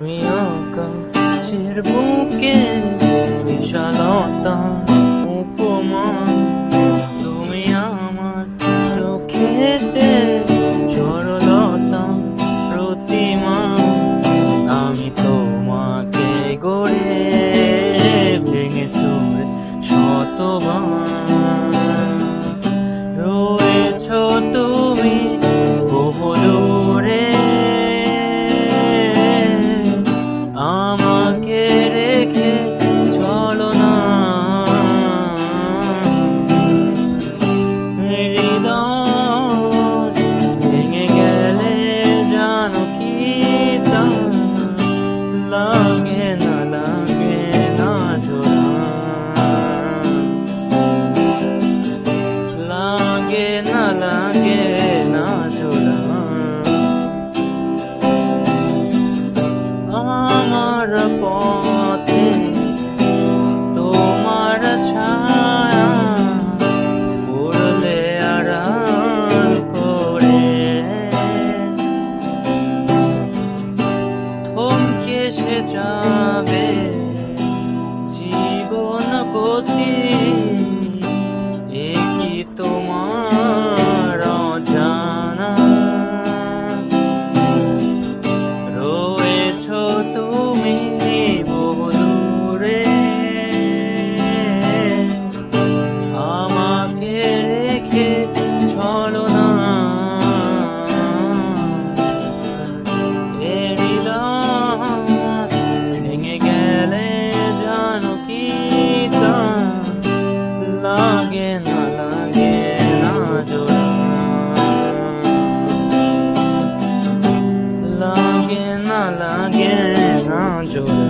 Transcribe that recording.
কাছের বুকে বিশালতা উপমান তুমি আমার চোখেতে সরলতা প্রতিমা আমি তোমাকে গড়ে ভেঙে চুরে শতবার সে যাবে। Angela.